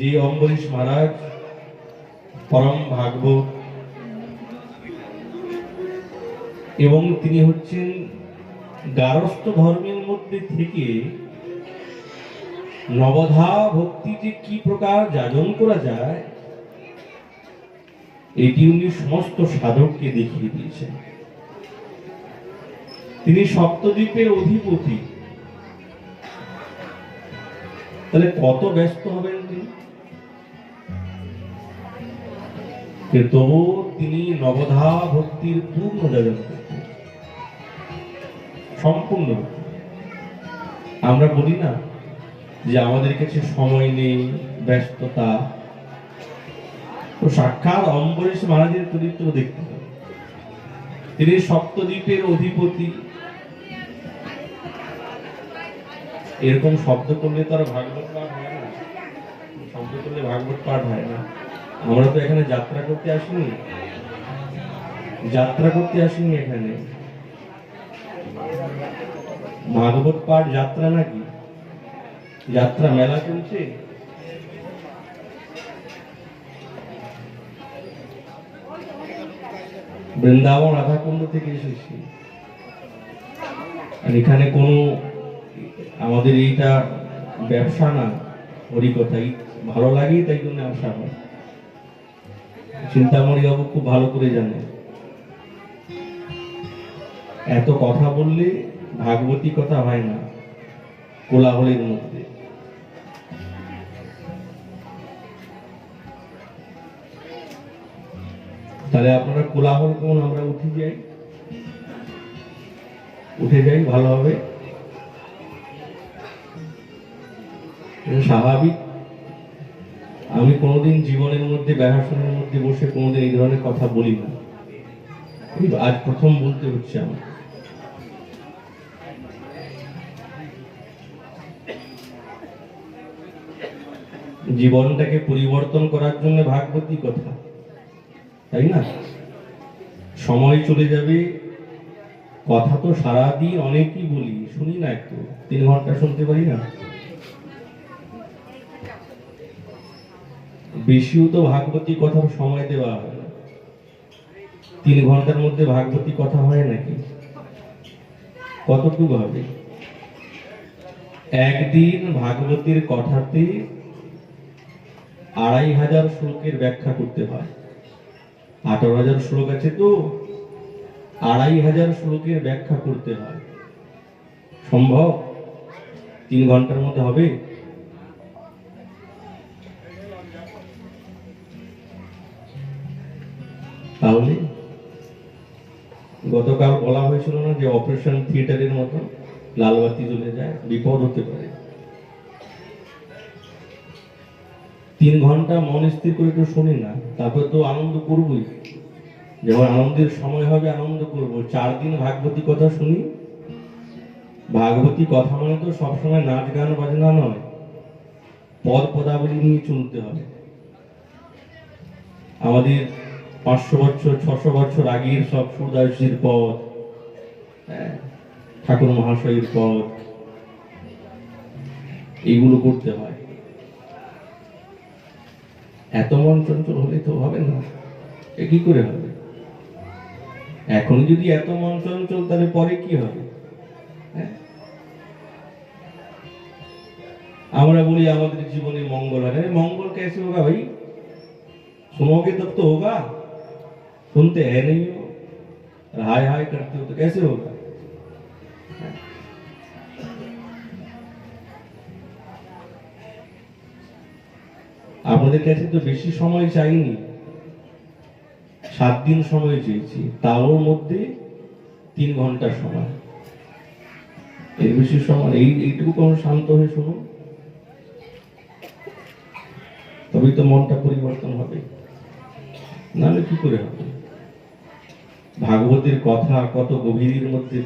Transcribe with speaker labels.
Speaker 1: যে অম্বরীশ মহারাজ, পরম ভাগবত। এবং তিনি হচ্ছেন গারস্থ ধর্মের মধ্যে থেকে নবধা ভক্তি যে কি প্রকার যাজন করা যায়, এটি উনি সমস্ত সাধককে দেখিয়ে দিয়েছেন। তিনি সপ্তদ্বীপের অধিপতি। তাহলে কত ব্যস্ত হবেন তিনি? তবু তিনি নবধা ভক্তির পূর্ণ করতেন। সম্পূর্ণ। আমরা বলি না যে আমাদের কাছে সময় নেই, ব্যস্ততা। তো সাক্ষাৎ অম্বরীশ মহারাজের চরিত্র দেখতে হবে। তিনি সপ্তদ্বীপের অধিপতি। এরকম শব্দ করলে তো আর ভাগবত পাঠ হয় না। শব্দ করলে ভাগবত পাঠ হয় না। আমরা তো এখানে যাত্রা করতে আসিনি। যাত্রা করতে আসিনি এখানে। ভাগবত পাঠ যাত্রা নাকি? যাত্রা মেলা চলছে। বৃন্দাবন রাধাকুণ্ড থেকে এসেছি। আর এখানে কোনো আমাদের এইটা ব্যবসা না হরিকথাই ভালো লাগে, তাই জন্য আসা হয়। চিন্তামণি বাবু খুব ভালো করে জানে। এত কথা বললে ভাগবতী কথা হয় না, কোলাহলের মধ্যে। তাহলে আপনারা কোলাহল কোন? আমরা উঠে যাই। উঠে যাই, ভালো হবে। স্বাভাবিক। আমি কোনোদিন জীবনের মধ্যে ব্যবসানের মধ্যে বসে কোনোদিন এই ধরনের কথা বলি না। আজ প্রথম বলতে হচ্ছে আমার জীবনটাকে পরিবর্তন করার জন্য ভাগবতী কথা, তাই না? সময় চলে যাবে, কথা তো সারাদিন অনেকই বলি, শুনি না একটু, তিন ঘণ্টা শুনতে পারি না? বেশিও তো ভাগবতী কথার সময় দেওয়া হয়। তিন ঘণ্টার মধ্যে ভাগবতী কথা হয় নাকি? কতটুকু হবে? একদিন ভাগবতীর কথাতে আড়াই হাজার শ্লোকের ব্যাখ্যা করতে হয়। আঠারো হাজার শ্লোক আছে তো? আড়াই হাজার শ্লোকের ব্যাখ্যা করতে হয়। সম্ভব? তিন ঘণ্টার মধ্যে হবে? তাহলে গতকাল বলা হয়েছিল না যে অপারেশন থিয়েটারের মতো লালবাতি জ্বলে যায়, বিপদ হতে পারে। তিন ঘণ্টা মন স্থির করে একটু শুনি না, তারপর তো আনন্দ করবই। যখন আনন্দের সময় হবে, আনন্দ করব। চার দিন ভাগবতী কথা শুনি, ভাগবতী কথা মানে তো সবসময় নাচ গান বাজনা নয়, পদ পদাবলী নিয়ে চলতে হবে। আমাদের পাঁচশো বছর, ছশো বছর আগের সব সূর্যদাসজির পথ হ্যাঁ, ঠাকুর মহাশয়ের পথ, এগুলো করতে হয়। এত মন চঞ্চল হলে তো হবে না। এ কি করে হবে? এখন যদি এত মন চঞ্চল, তাহলে পরে কি হবে? হ্যাঁ? আমরা বলি আমাদের জীবনে মঙ্গল হয় মঙ্গল কেসে হোক ভাই? সুমোগে তব তো হোগা सुनते हैं नहीं हो और हाय हाय करते हो तो कैसे होगा আপনাদের কাছে তো বেশি সময় চাইনি সাত দিন সময় চেয়েছি তার মধ্যে তিন ঘন্টা সময় এর বেশি সময় এই এইটুকু কোনো শান্ত হয়ে শুনুন তবেই তো মনটা পরিবর্তন হবে নাহলে কি করে হবে ভাগবতের কথা কত গভীরের মধ্যে